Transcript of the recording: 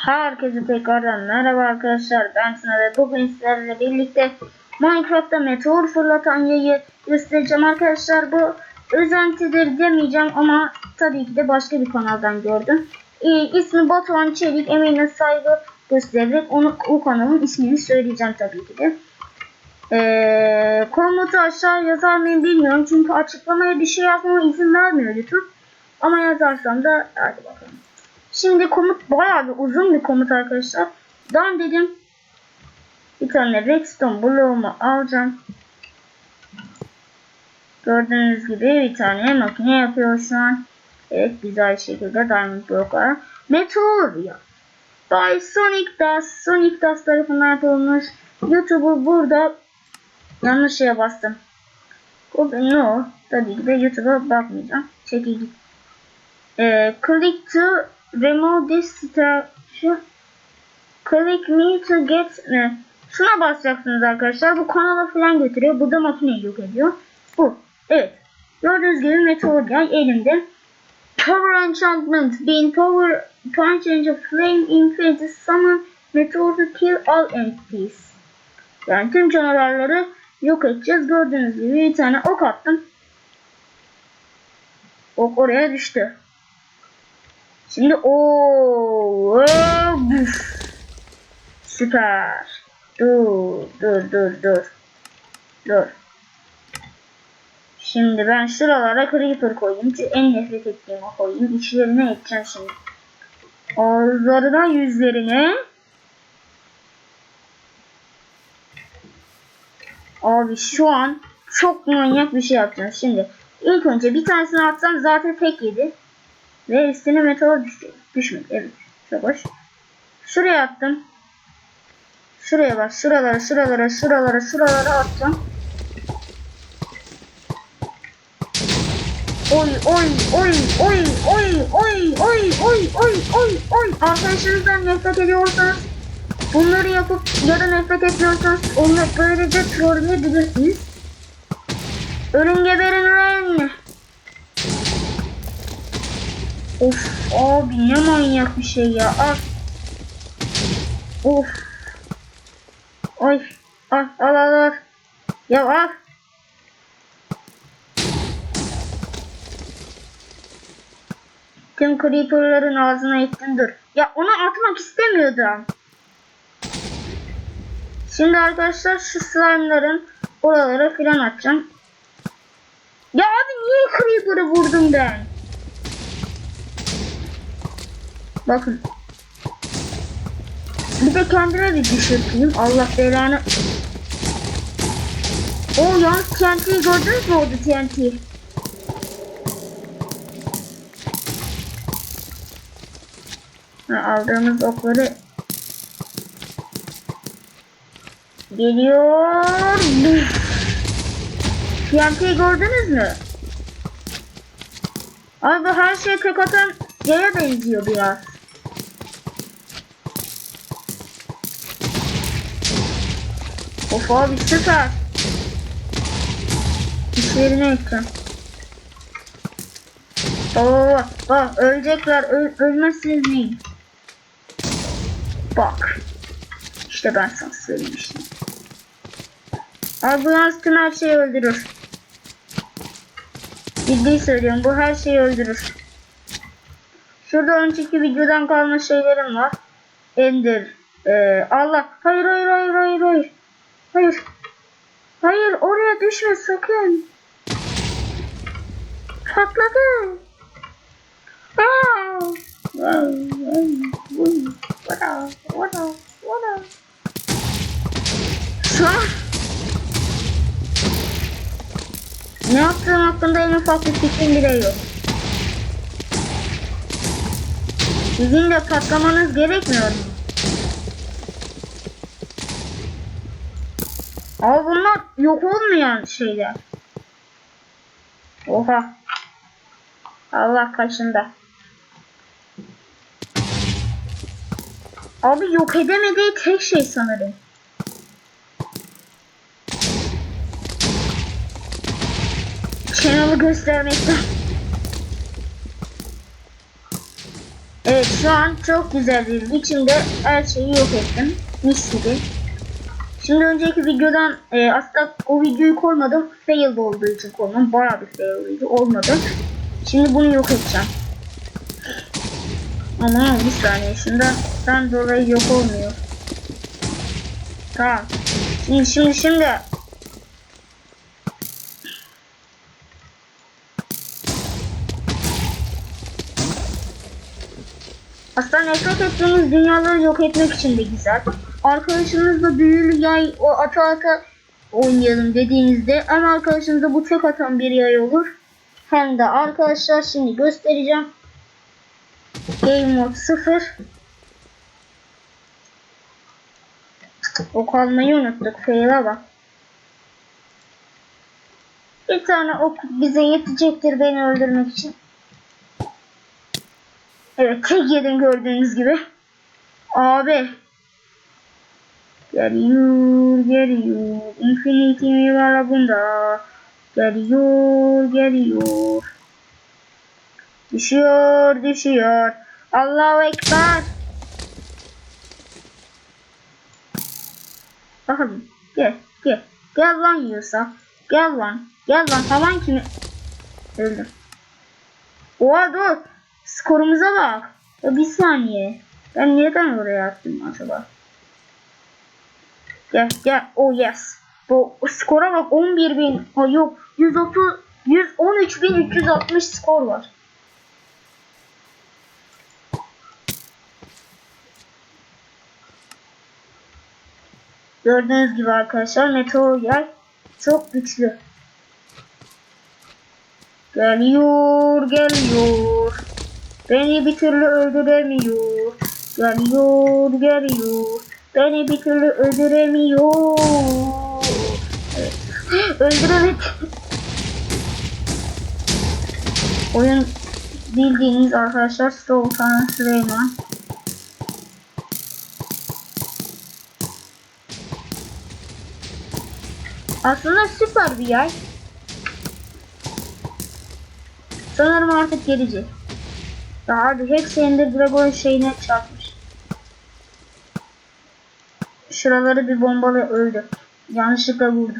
Herkese tekrardan merhaba arkadaşlar. Ben Tuna ve bugün sizlerle birlikte Minecraft'ta meteor fırlatan yayı göstereceğim arkadaşlar. Bu özentidir demeyeceğim ama tabii ki de başka bir kanaldan gördüm. Ee, ismi Batuhan Çelik emeğine saygı göstererek onu, o kanalın ismini söyleyeceğim tabii ki de. Ee, komutu aşağı yazar mıyım bilmiyorum çünkü açıklamaya bir şey yazmama izin vermiyor YouTube. Ama yazarsam da hadi bakalım Şimdi komut bayağı bir uzun bir komut arkadaşlar. Ben dedim bir tane redstone bloğumu alacağım. Gördüğünüz gibi bir tane makine yapıyor şu an. Evet güzel şekilde diamond bloklar. Meteoria. By Sonic Dust. Sonic Dust tarafından yapılmış. YouTube'u burada yanlış şeye bastım. O no. Tabii ki de YouTube'a bakmayacağım. Çekil git. Ee, click to remove this station. Click me to get ne? Şuna basacaksınız arkadaşlar. Bu kanala falan götürüyor. Bu da makineyi yok ediyor. Bu. Evet. Gördüğünüz gibi meteor gel elimde. Power enchantment. Being power punch and flame infinity summon meteor to kill all entities. Yani tüm canavarları yok edeceğiz. Gördüğünüz gibi bir tane ok attım. Ok oraya düştü. Şimdi o süper. Dur dur dur dur. Dur. Şimdi ben şuralara creeper koyayım. Çünkü en nefret ettiğimi koyayım. İçlerine edeceğim şimdi. Ağızlarına yüzlerine. Abi şu an çok manyak bir şey yapacağım. Şimdi ilk önce bir tanesini atsam zaten tek yedi. Ve üstüne meteor düşecek. Düşmedi. Evet. Çok hoş. Şuraya attım. Şuraya bak. Şuralara, şuralara, şuralara, şuralara attım. Oy oy oy oy oy oy oy oy oy oy oy Arkadaşınızdan nefret ediyorsanız bunları yapıp ya da nefret etmiyorsanız onları böylece trolleyebilirsiniz. Ölün geberin lan. Of abi ne manyak bir şey ya. Al. Of. Ay. Al al al. al. Ya al. Tüm creeperların ağzına ettin dur. Ya onu atmak istemiyordum. Şimdi arkadaşlar şu slime'ların oralara filan atacağım. Ya abi niye creeper'ı vurdum ben? Bakın. Bir de kendime bir düşürteyim. Allah belanı. O ya TNT'yi gördünüz mü orada TNT? Ha, aldığımız okları geliyor. TNT'yi gördünüz mü? Abi her şeye tek atan yaya benziyor biraz. Of abi süper. İşlerine ekran. Oo, bak ölecekler. Öl ölmezseniz neyin? Bak. İşte ben sana söylemiştim. Yalnız tüm her şeyi öldürür. Ciddi söylüyorum bu her şeyi öldürür. Şurada önceki videodan kalma şeylerim var. Ender. Ee, Allah. Hayır hayır hayır hayır hayır. Hayır. Hayır oraya düşme sakın. Patladı. Aa! Şu an ne yaptığım hakkında en ufak bir fikrim bile yok. Sizin de patlamanız gerekmiyor mu? Ama bunlar yok olmayan şeyler. Oha. Allah kaşında. Abi yok edemediği tek şey sanırım. Channel'ı göstermekten. Evet şu an çok güzel bir biçimde her şeyi yok ettim. Mis gibi. Şimdi önceki videodan e, aslında o videoyu koymadım. Fail olduğu için koydum. Bayağı bir fail'ıydı. Olmadı. Şimdi bunu yok edeceğim. Ama bir saniye. Şundan ben dolayı yok olmuyor. Tamam. Şimdi şimdi şimdi. Aslında nefret ettiğiniz dünyaları yok etmek için de güzel. Arkadaşınızla büyülü yay o ata ata oynayalım dediğinizde hem arkadaşınıza bu tek atan bir yay olur. Hem de arkadaşlar şimdi göstereceğim. Game mode 0. Ok almayı unuttuk. Fail'a bak. Bir tane ok bize yetecektir beni öldürmek için. Evet tek yedim gördüğünüz gibi. Abi. Geliyor geliyor. Infinity mi var bunda? Geliyor geliyor. Düşüyor düşüyor. Allahu Ekber. Bakalım. Gel gel. Gel lan yiyorsa. Gel lan. Gel lan falan kimi? Öldüm. Oha dur. Skorumuza bak. Ya bir saniye. Ben neden oraya attım acaba? Gel gel. Oh yes. Bu skora bak 11 bin. Ha yok. 130 113 bin 360 skor var. Gördüğünüz gibi arkadaşlar meteor yay çok güçlü. Geliyor geliyor. Beni bir türlü öldüremiyor. Geliyor geliyor. Beni bir türlü öldüremiyor. Evet. Oyun bildiğiniz arkadaşlar Sultan Süleyman. Aslında süper bir yay. Sanırım artık gelecek. Daha hadi Hex Ender Dragon şeyine çarpmış. Şuraları bir bombalı öldü. Yanlışlıkla vurdu.